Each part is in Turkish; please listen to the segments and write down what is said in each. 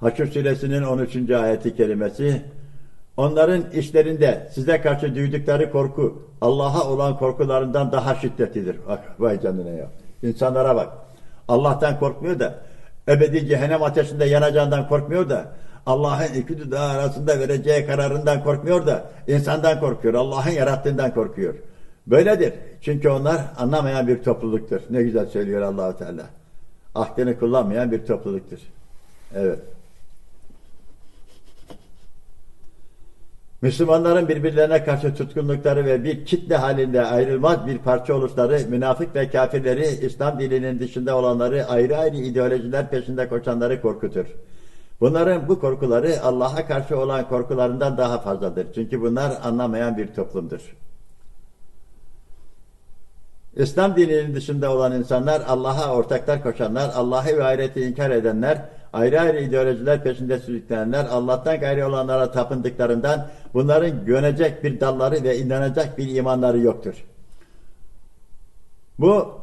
Haşr suresinin 13. ayeti kerimesi Onların işlerinde size karşı duydukları korku Allah'a olan korkularından daha şiddetlidir. Bak vay canına ya. İnsanlara bak. Allah'tan korkmuyor da ebedi cehennem ateşinde yanacağından korkmuyor da Allah'ın iki dudağı arasında vereceği kararından korkmuyor da insandan korkuyor. Allah'ın yarattığından korkuyor. Böyledir. Çünkü onlar anlamayan bir topluluktur. Ne güzel söylüyor Allahu Teala. Aklını kullanmayan bir topluluktur. Evet. Müslümanların birbirlerine karşı tutkunlukları ve bir kitle halinde ayrılmaz bir parça oluşları, münafık ve kafirleri, İslam dininin dışında olanları, ayrı ayrı ideolojiler peşinde koşanları korkutur. Bunların bu korkuları Allah'a karşı olan korkularından daha fazladır. Çünkü bunlar anlamayan bir toplumdur. İslam dininin dışında olan insanlar, Allah'a ortaklar koşanlar, Allah'ı ve ahireti inkar edenler, ayrı ayrı ideolojiler peşinde sürüklenenler, Allah'tan gayri olanlara tapındıklarından bunların güvenecek bir dalları ve inanacak bir imanları yoktur. Bu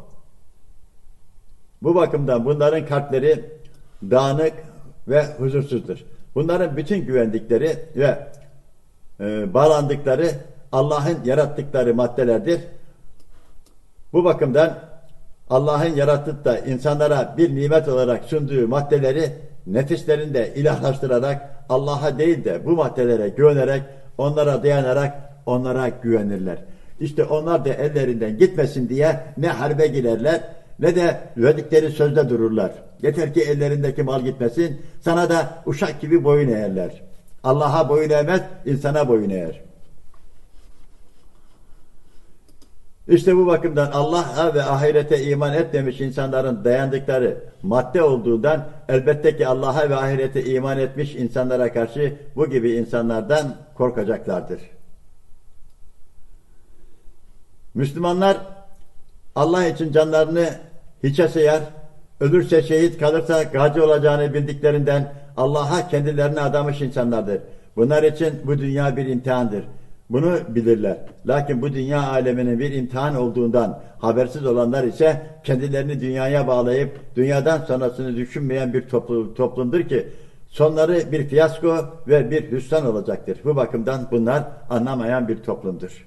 bu bakımdan bunların kalpleri dağınık ve huzursuzdur. Bunların bütün güvendikleri ve e, bağlandıkları Allah'ın yarattıkları maddelerdir. Bu bakımdan Allah'ın yaratıp da insanlara bir nimet olarak sunduğu maddeleri nefislerinde ilahlaştırarak Allah'a değil de bu maddelere güvenerek, onlara dayanarak onlara güvenirler. İşte onlar da ellerinden gitmesin diye ne harbe girerler ne de verdikleri sözde dururlar. Yeter ki ellerindeki mal gitmesin, sana da uşak gibi boyun eğerler. Allah'a boyun eğmez, insana boyun eğer. İşte bu bakımdan Allah'a ve ahirete iman etmemiş insanların dayandıkları madde olduğundan elbette ki Allah'a ve ahirete iman etmiş insanlara karşı bu gibi insanlardan korkacaklardır. Müslümanlar Allah için canlarını hiçe sayar, ölürse şehit kalırsa gazi olacağını bildiklerinden Allah'a kendilerini adamış insanlardır. Bunlar için bu dünya bir imtihandır. Bunu bilirler. Lakin bu dünya aleminin bir imtihan olduğundan habersiz olanlar ise kendilerini dünyaya bağlayıp dünyadan sonrasını düşünmeyen bir toplu, toplumdur ki sonları bir fiyasko ve bir hüsran olacaktır. Bu bakımdan bunlar anlamayan bir toplumdur.